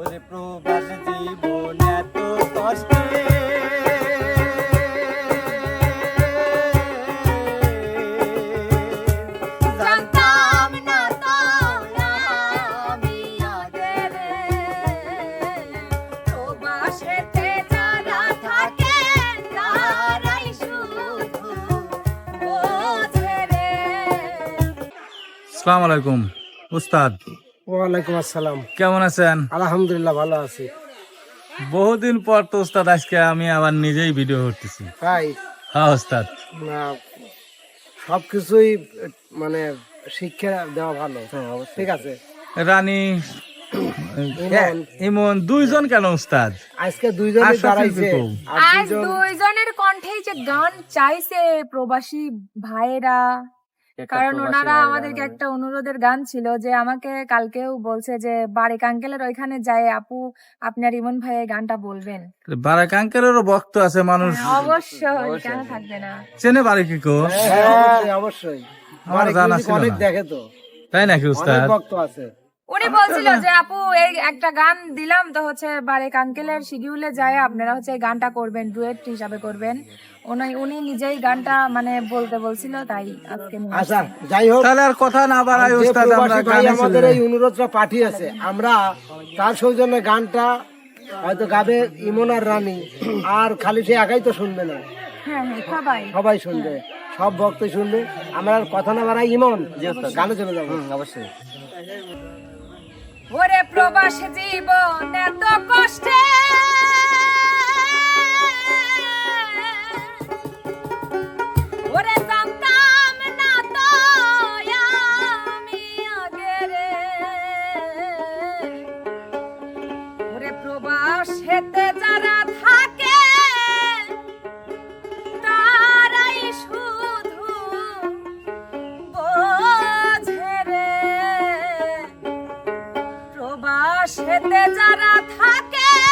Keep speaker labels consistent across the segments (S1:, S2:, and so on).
S1: ওরে প্রবাস জীবন এত কষ্টে।
S2: জানতাম তো আমি আগে রে প্রবাসেতে যারা থাকে তারাই শুধু বোঝে রে।
S3: সালাম আলাইকুম উস্তাদ।
S4: ওয়ালাইকুম আসসালাম।
S3: কেমন আছেন?
S4: আলহামদুলিল্লাহ ভালো আছি।
S3: বহুদিন পর তো উস্তাদ আজকে আমি আবার নিজেই ভিডিও করতেছি।
S4: তাই?
S3: হ্যাঁ উস্তাদ
S4: সব কিছুই মানে শিক্ষা দেওয়া ভালো। ঠিক আছে?
S3: রানী হ্যাঁ, ইমন দুইজন কেন উস্তাদ
S4: আজকে দুইজনে দাঁড়াইছে। আর
S2: আজ
S4: দুইজন
S2: দুইজনের কণ্ঠেই যে গান চাইছে প্রবাসী ভাইয়েরা কারণ ওনারা আমাদেরকে একটা অনুরোধের গান ছিল যে আমাকে কালকেও বলছে যে বারেক আঙ্কেলের ওইখানে যায় আপু আপনার ইমন ভাই গানটা বলবেন।
S3: বারাক আঙ্কেলেরও ভক্ত আছে মানুষ।
S2: অবশ্যই কেন থাকবে না?
S3: চেনে বারে কি? কো
S4: হ্যাঁ, অবশ্যই,
S3: আমার জানা ছিল
S4: অনেক দেখে তো।
S3: তাই নাকি
S4: অনেক ভক্ত আছে।
S2: উনি বলছিল যে আপু এই একটা গান দিলাম তো হচ্ছে বারেক আঙ্কেলের শিডিউলে যায় আপনারা হচ্ছে এই গানটা করবেন ডুয়েট হিসাবে করবেন। উনি উনি নিজেই গানটা মানে বলতে বলছিল তাই আজকে
S4: আচ্ছা যাই হোক।
S3: তাহলে আর কথা না বাড়াই
S4: যে
S3: উস্তাদ আমরা গানে
S4: আমাদের এই অনুরোধটা পাঠিয়েছে আমরা তার সৌজন্যে গানটা হয়তো গাবে ইমন আর রানী। আর খালি সে একাই তো শুনবে না।
S2: হ্যাঁ হ্যাঁ সবাই।
S4: সবাই শুনবে সব ভক্ত শুনবে। আমরা আর কথা না বাড়াই ইমন গানে চলে যাব। অবশ্যই।
S2: ওরে প্রবাস জীবন এত কষ্টে প্রবাসেতে যারা থাকে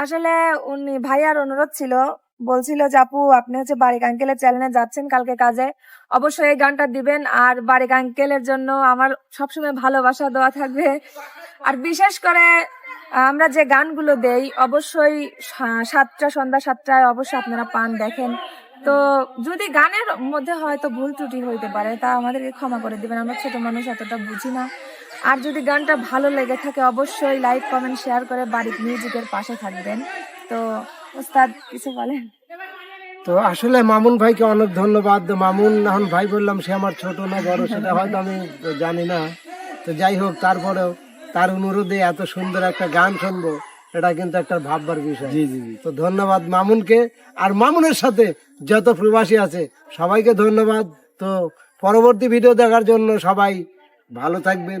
S2: আসলে উনি ভাইয়ার অনুরোধ ছিল। বলছিল যে, আপু, আপনি হচ্ছে বারিক আঙ্কেলের চ্যানেলে যাচ্ছেন কালকে কাজে। অবশ্যই এই গানটা দিবেন। আর বারিক আঙ্কেলের জন্য আমার সবসময় ভালোবাসা দেওয়া থাকবে। আর বিশেষ করে আমরা যে গানগুলো দেই, অবশ্যই সাতটা, সন্ধ্যা সাতটায় অবশ্যই আপনারা পান, দেখেন। তো যদি গানের মধ্যে হয়তো ভুল ত্রুটি হইতে পারে, তা আমাদেরকে ক্ষমা করে দিবেন। আমরা ছোট মানুষ, এতটা বুঝি না। আর যদি গানটা ভালো লেগে থাকে অবশ্যই লাইক কমেন্ট শেয়ার করে বাড়ির মিউজিকের পাশে থাকবেন। তো ওস্তাদ কিছু বলেন?
S4: তো আসলে মামুন ভাইকে অনেক ধন্যবাদ। মামুন এখন ভাই বললাম সে আমার ছোট না বড় সেটা হয়তো আমি জানি না। তো যাই হোক তারপরেও তার অনুরোধে এত সুন্দর একটা গান শুনব এটা কিন্তু একটা ভাববার বিষয়।
S1: জি জি জি।
S4: তো ধন্যবাদ মামুনকে। আর মামুনের সাথে যত প্রবাসী আছে সবাইকে ধন্যবাদ। তো পরবর্তী ভিডিও দেখার জন্য সবাই ভালো থাকবেন।